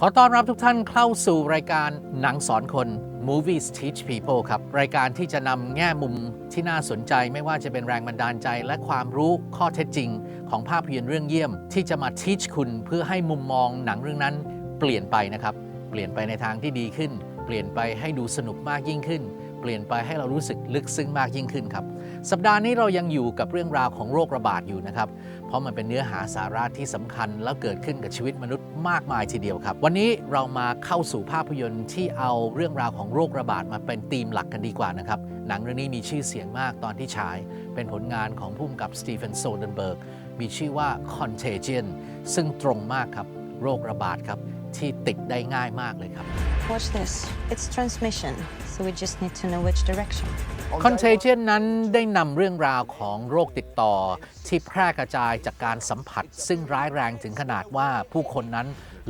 ขอต้อนรับทุกท่านเข้าสู่รายการหนังสอนคน Movies Teach People ครับ รายการที่จะนำแง่มุมที่น่าสนใจไม่ว่าจะเป็นแรงบันดาลใจ และความรู้ข้อเท็จจริง ของภาพยนตร์เรื่องเยี่ยม ที่จะมา teach คุณเพื่อให้มุมมองหนังเรื่องนั้นเปลี่ยนไปนะครับ เปลี่ยนไปในทางที่ดีขึ้น เปลี่ยนไปให้ดูสนุกมากยิ่งขึ้น เปลี่ยนไปให้เรารู้สึกลึกซึ้งมากยิ่งขึ้นครับ สัปดาห์นี้เรายังอยู่กับเรื่องราวของโรคระบาดอยู่นะครับ เพราะมันเป็นเนื้อหาสาระที่สำคัญแล้วเกิดขึ้นกับชีวิตมนุษย์มากมายทีเดียวครับ วันนี้เรามาเข้าสู่ภาพยนตร์ที่เอาเรื่องราวของโรคระบาดมาเป็นธีมหลักกันดีกว่านะครับ หนังเรื่องนี้มีชื่อเสียงมากตอนที่ฉาย เป็นผลงานของผู้กำกับสตีเฟนโซเดนเบิร์ก มีชื่อว่า Contagion ซึ่งตรงมากครับ โรคระบาดครับ ที่ติดได้ง่ายมากเลยครับ Watch this. It's transmission, so we just need to know which direction. Contagion นั้นได้นำเรื่องราวของโรคติดต่อ ที่แพร่กระจายจากการสัมผัส ซึ่งร้ายแรงถึงขนาดว่าผู้คนนั้น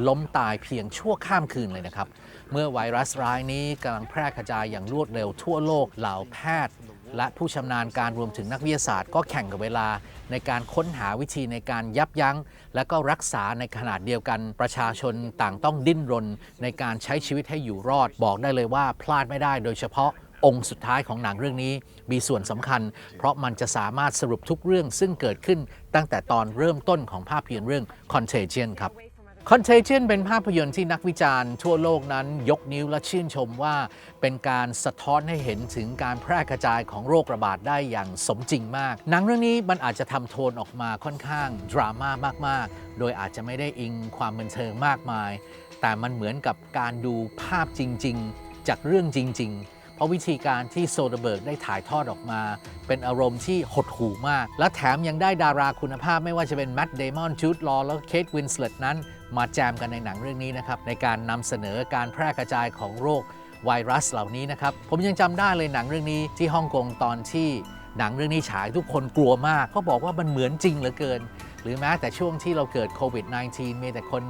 ล้มตายเพียงชั่วข้ามคืนเลยนะครับ เมื่อไวรัสร้ายนี้กำลังแพร่กระจายอย่างรวดเร็วทั่วโลกเหล่าแพทย์ และผู้ชำนาญการรวมถึงนักวิทยาศาสตร์ก็แข่งกับเวลา ในการค้นหาวิธีในการยับยั้ง และก็รักษาในขนาดเดียวกัน ประชาชนต่างต้องดิ้นรน ในการใช้ชีวิตให้อยู่รอดบอกได้เลยว่าพลาดไม่ได้โดยเฉพาะองค์สุดท้ายของหนังเรื่องนี้มีส่วนสำคัญ เพราะมันจะสามารถสรุปทุกเรื่องซึ่งเกิดขึ้นตั้งแต่ตอนเริ่มต้นของภาพยนตร์เรื่อง Contagion ครับ Contagion เป็นภาพยนตร์ที่นักวิจารณ์ทั่วโลกนั้นยกนิ้วและชื่นชมว่าเป็นการสะท้อนให้เห็นถึงการแพร่กระจายของโรคระบาดได้อย่างสมจริงมาก หนังเรื่องนี้มันอาจจะทำโทนออกมาค่อนข้างดราม่ามาก ๆ โดยอาจจะไม่ได้อิงความบันเทิงมากมาย แต่มันเหมือนกับการดูภาพจริง ๆ จากเรื่องจริง ๆเพราะวิธีการที่โซเดเบิร์กได้ถ่ายทอดออกมา เป็นอารมณ์ที่หดหู่มาก และแถมยังได้ดาราคุณภาพไม่ว่าจะเป็นแมตต์เดมอนจูดลอแล้วก็เคทวินสเลตนั้น มาแจมกันในหนังเรื่องนี้นะครับในการนำเสนอการแพร่กระจายของโรคไวรัสเหล่านี้นะครับ ผมยังจำได้เลยหนังเรื่องนี้ที่ฮ่องกงตอนที่หนังเรื่องนี้ฉายทุกคนกลัวมากเขาบอกว่ามันเหมือนจริงเหลือเกิน หรือแม้แต่ช่วงที่เราเกิดโควิด -19 มีแต่คน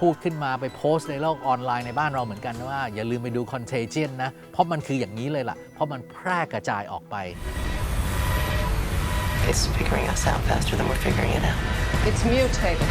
พูดขึ้นมาไปโพสต์ในโลกออนไลน์ในบ้านเราเหมือนกันว่า อย่าลืมไปดู Contagion นะ เพราะมันคืออย่างนี้เลยล่ะ เพราะมันแพร่กระจายออกไป It's figuring us out faster than we're figuring it out. It's mutated.